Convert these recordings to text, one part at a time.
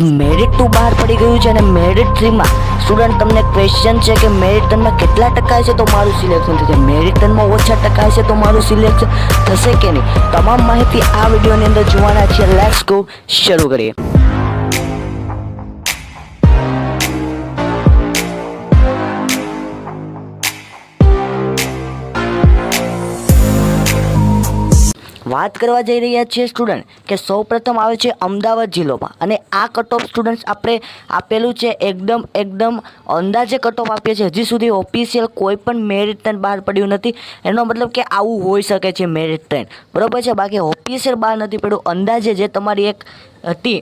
Merit two બહાર પડી ગયું છે અને મેરિટ થ્રીમાં સ્ટુડન્ટ તમને ક્વેશ્ચન છે કે મેરિટ ટનમાં કેટલા ટકા છે તો મારું સિલેક્શન થશે. મેરિટ ટનમાં ઓછા ટકા છે તો મારું સિલેક્શન થશે કે નહીં? તમામ માહિતી આ વિડીયોની અંદર જોવાના છે. લેટ્સ ગો શરૂ કરીએ. વાત કરવા જઈ રહ્યા છીએ સ્ટુડન્ટ કે સૌપ્રથમ આવે છે અમદાવાદ જિલ્લોમાં. અને આ કટ ઓફ સ્ટુડન્ટ્સ આપણે આપેલું છે એકદમ એકદમ અંદાજે કટ ઓફ આપીએ છીએ. હજી સુધી ઓફિશિયલ કોઈ પણ મેરિટ ટ્રેન બહાર પડ્યું નથી. એનો મતલબ કે આવું હોઈ શકે છે મેરિટ ટ્રેન બરાબર છે? બાકી ઓફિશિયલ બહાર નથી પડ્યું. અંદાજે જે તમારી એક હતી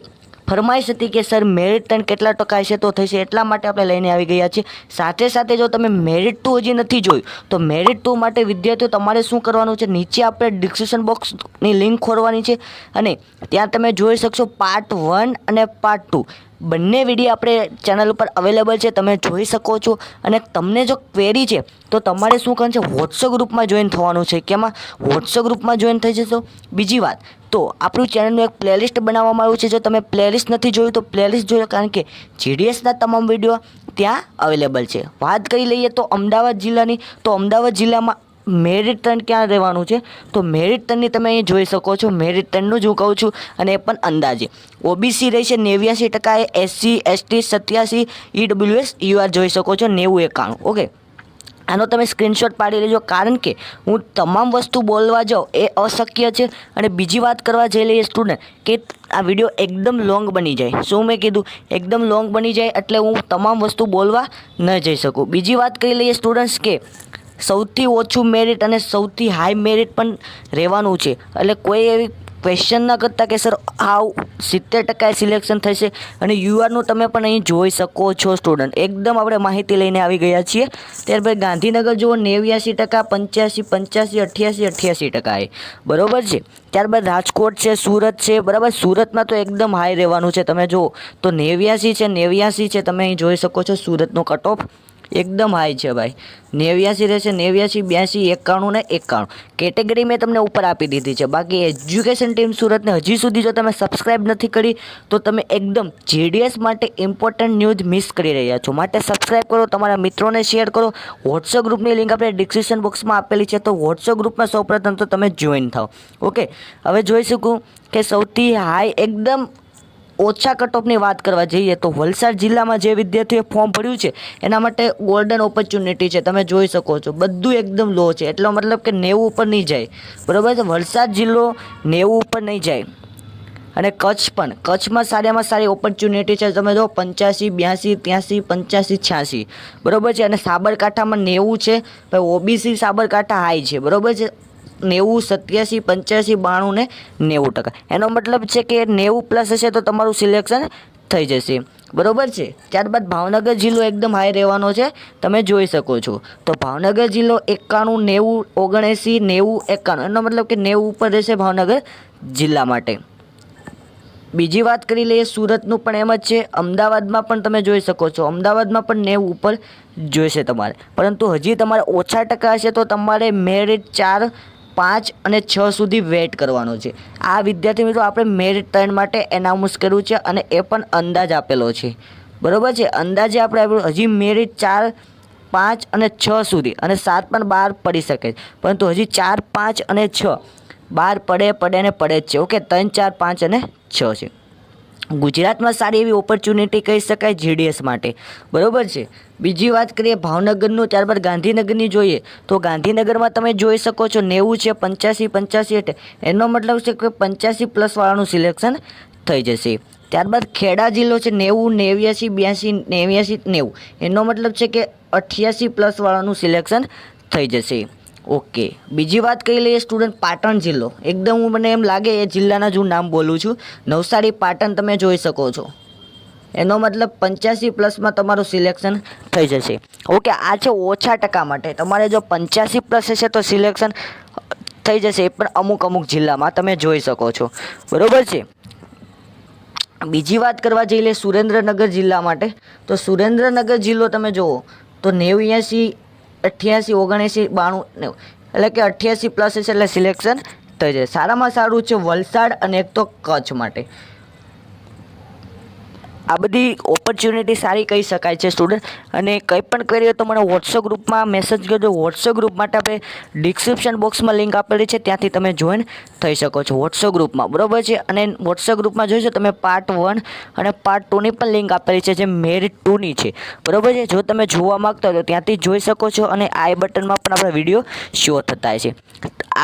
ફરમાઈશ હતી કે, સર મેરિટ ટ્રેન કેટલા ટકા છે તો થશે એટલા માટે આપણે લઈને આવી ગયા છીએ. સાથે સાથે જો તમે મેરિટ ટુ હજી નથી જોયું, તો મેરિટ ટુ માટે વિદ્યાર્થીઓ, તમારે શું કરવાનું છે? નીચે આપણે ડિસ્ક્રિપ્શન બોક્સની લિંક ખોરવાની છે અને ત્યાં તમે જોઈ શકશો પાર્ટ વન અને પાર્ટ ટુ બંને વીડિયો આપણે ચેનલ ઉપર અવેલેબલ છે, તમે જોઈ શકો છો. અને તમને જો ક્વેરી છે, તો તમારે શું કરવાનું છે વોટ્સઅપ ગ્રુપમાં જોઈન થવાનું છે. કેમાં વોટ્સઅપ ગ્રુપમાં જોઈન થઈ જશો? બીજી વાત, તો આપણું ચેનલનું એક પ્લેલિસ્ટ બનાવવામાં આવ્યું છે. જો તમે પ્લેલિસ્ટ નથી જોયું, તો પ્લેલિસ્ટ જોયો કારણ કે જીડીએસના તમામ વીડિયો ત્યાં અવેલેબલ છે. વાત કરી લઈએ તો અમદાવાદ જિલ્લાની, તો અમદાવાદ જિલ્લામાં મેરિટ ટર્ન ક્યાં રહેવાનું છે? તો મેરિટ ટર્નની તમે અહીં જોઈ શકો છો મેરિટ ટર્નનું જ હું કહું છું અને એ પણ અંદાજે. ઓબીસી રહેશે નેવ્યાસી ટકા એસસી એસટી સત્યાસી ઈડબ્લ્યુએસ યુઆર જોઈ શકો છો, નેવું એકાણું, ઓકે? આનો તમે સ્ક્રીનશોટ પાડી લેજો, કારણ કે હું તમામ વસ્તુ બોલવા જાઉં એ અશક્ય છે. અને બીજી વાત કરવા જઈ લઈએ સ્ટુડન્ટ કે આ વીડિયો એકદમ લોંગ બની જાય. શું મેં કીધું? એકદમ લોંગ બની જાય એટલે હું તમામ વસ્તુ બોલવા ન જઈ શકું. બીજી વાત કરી લઈએ સ્ટુડન્ટ્સ કે સૌથી ઓછું મેરિટ અને સૌથી હાઈ મેરિટ પણ રહેવાનું છે. એટલે કોઈ એવી ક્વેશ્ચન ના કરતા કે, સર આવ સિત્તેર ટકા સિલેક્શન થશે અને યુઆરનું તમે પણ અહીં જોઈ શકો છો સ્ટુડન્ટ એકદમ આપણે માહિતી લઈને આવી ગયા છીએ. ત્યારબાદ ગાંધીનગર જુઓ, નેવ્યાસી ટકા, પંચ્યાસી પંચ્યાસી, અઠ્યાસી અઠ્યાસી ટકા એ બરાબર છે? ત્યારબાદ રાજકોટ છે, સુરત છે, બરાબર? સુરતમાં તો એકદમ હાઈ રહેવાનું છે. તમે જુઓ, તો નેવ્યાસી છે નેવ્યાસી છે, તમે અહીં જોઈ શકો છો, સુરતનો કટ ઓફ એકદમ હાઈ છે ભાઈ. નેવ્યાસી રહેશે, નેવ્યાસી, બ્યાસી, એકાણું ને એકાણું. કેટેગરી મેં તમને ઉપર આપી દીધી છે. બાકી એજ્યુકેશન ટીમ સુરતને હજી સુધી જો તમે સબસ્ક્રાઇબ નથી કરી, તો તમે એકદમ જીડીએસ માટે ઇમ્પોર્ટન્ટ ન્યૂઝ મિસ કરી રહ્યા છો. માટે સબસ્ક્રાઇબ કરો, તમારા મિત્રોને શેર કરો. વોટ્સઅપ ગ્રુપની લિંક આપણે ડિસ્ક્રિપ્શન બોક્સમાં આપેલી છે. તો વોટ્સઅપ ગ્રુપમાં સૌપ્રથમ તો તમે જોઈન થાઓ. ઓકે હવે જોઈ શકું કે સૌથી હાઈ એકદમ ઓછા કટઓફની વાત કરવા જઈએ તો વલસાડ જિલ્લામાં જે વિદ્યાર્થીઓએ ફોર્મ ભર્યું છે, એના માટે ગોલ્ડન ઓપોર્ચ્યુનિટી છે. તમે જોઈ શકો છો, બધું એકદમ લો છે. એટલો મતલબ કે નેવું ઉપર નહીં જાય. બરાબર છે? વલસાડ જિલ્લો નેવું ઉપર નહીં જાય. અને કચ્છ પણ, કચ્છમાં સારામાં સારી ઓપોર્ચ્યુનિટી છે. તમે જો પંચ્યાસી, બ્યાસી, ત્યાંસી, પંચ્યાસી, છ્યાસી. બરાબર છે? અને સાબરકાંઠામાં નેવું છે. ભાઈ, ઓબીસી સાબરકાંઠા હાઈ છે. બરાબર છે? નેવું, સત્યાસી, પંચ્યાસી, બાણું ને નેવું ટકા. એનો મતલબ છે કે નેવું પ્લસ હશે તો તમારું સિલેક્શન થઈ જશે. બરોબર છે? ત્યારબાદ ભાવનગર જિલ્લો એકદમ હાઈ રહેવાનો છે. તમે જોઈ શકો છો. તો ભાવનગર જિલ્લો એકાણું, નેવું ઓગણએંસી નેવું, એકાણું. એનો મતલબ કે નેવું ઉપર રહેશે ભાવનગર જિલ્લા માટે. બીજી વાત કરી લઈએ સુરતનું પણ એમ જ છે. અમદાવાદમાં પણ તમે જોઈ શકો છો. અમદાવાદમાં પણ નેવું ઉપર જોઈશે તમારે. પરંતુ હજી તમારે ઓછા ટકા હશે તો તમારે મેરિટ ચાર પાંચ અને છ સુધી વેઇટ કરવાનો છે. આ વિદ્યાર્થી મિત્રો, આપણે મેરિટ ત્રણ માટે એનાઉન્સ કર્યું છે અને એ પણ અંદાજ આપેલો છે. બરોબર છે? અંદાજે આપણે આપ્યું, હજી મેરિટ ચાર, પાંચ અને છ સુધી અને સાત પણ બહાર પડી શકે પરંતુ હજી ચાર, પાંચ અને છ બહાર પડે પડે ને પડે જ છે. ઓકે? ત્રણ, ચાર, પાંચ અને છ છે. ગુજરાતમાં સારી એવી ઓપોર્ચ્યુનિટી કહી શકાય જીડીએસ માટે. બરોબર છે? બીજી વાત કરીએ ભાવનગરનું, ત્યારબાદ ગાંધીનગરની જોઈએ. તો ગાંધીનગરમાં તમે જોઈ શકો છો નેવું છે, પંચ્યાસી પંચ્યાસી એટલે એનો મતલબ છે કે પંચ્યાસી પ્લસવાળાનું સિલેક્શન થઈ જશે. ત્યારબાદ ખેડા જિલ્લો છે નેવું, નેવ્યાસી, બ્યાસી, નેવ્યાસી, નેવું. એનો મતલબ છે કે અઠ્યાસી પ્લસવાળાનું સિલેક્શન થઈ જશે. ઓકે. બીજી વાત કહી લઈએ સ્ટુડન્ટ પાટણ જિલ્લો. એકદમ હું મને એમ લાગે એ જિલ્લાના જ હું નામ બોલું છું. નવસારી, પાટણ તમે જોઈ શકો છો. એનો મતલબ પંચ્યાસી પ્લસમાં તમારું સિલેક્શન થઈ જશે. ઓકે, આ છે ઓછા ટકા માટે. તમારે જો પંચ્યાસી પ્લસ હશે તો સિલેક્શન થઈ જશે એ પણ અમુક અમુક જિલ્લામાં. તમે જોઈ શકો છો. બરાબર છે? બીજી વાત કરવા જઈ લઈએ સુરેન્દ્રનગર જિલ્લા માટે. તો સુરેન્દ્રનગર જિલ્લો તમે જુઓ તો નેવ્યાસી અઠ્યાસી ઓગણએંસી બાણું એટલે કે અઠ્યાસી પ્લસ એટલે સિલેક્શન થઈ જાય. સારામાં સારું છે વલસાડ અને એક તો કચ્છ માટે. આ બધી ઓપોર્ચ્યુનિટી સારી કહી શકાય છે સ્ટુડન્ટ અને કંઈ પણ કરી તો મને વોટ્સઅપ ગ્રુપમાં મેસેજ કરજો. વોટ્સઅપ ગ્રુપ માટે આપણે ડિસ્ક્રિપ્શન બોક્સમાં લિંક આપેલી છે, ત્યાંથી તમે જોઈન થઈ શકો છો વોટ્સઅપ ગ્રુપમાં બરાબર છે? અને વોટ્સઅપ ગ્રુપમાં જોઈશો તમે પાર્ટ વન અને પાર્ટ ટુની પણ લિંક આપેલી છે, જે મેરિટ ટુની છે. બરાબર છે? જો તમે જોવા માગતા હો તો ત્યાંથી જોઈ શકો છો અને આઈ બટનમાં પણ આપણા વીડિયો શો થતા છે.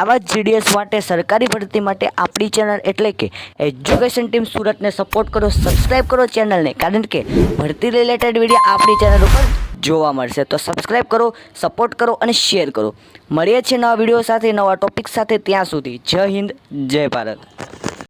આવા જ જીડીએસ માટે, સરકારી ભરતી માટે આપણી ચેનલ એટલે કે એજ્યુકેશન ટીમ સુરતને સપોર્ટ કરો સબસ્ક્રાઈબ કરો ચેનલને કારણ કે ભરતી રિલેટેડ વીડિયો આપણી ચેનલ ઉપર જોવા મળશે. તો સબસ્ક્રાઈબ કરો સપોર્ટ કરો અને શેર કરો. મળીએ છીએ નવા વીડિયો સાથે, નવા ટોપિક સાથે ત્યાં સુધી. જય હિન્દ, જય ભારત.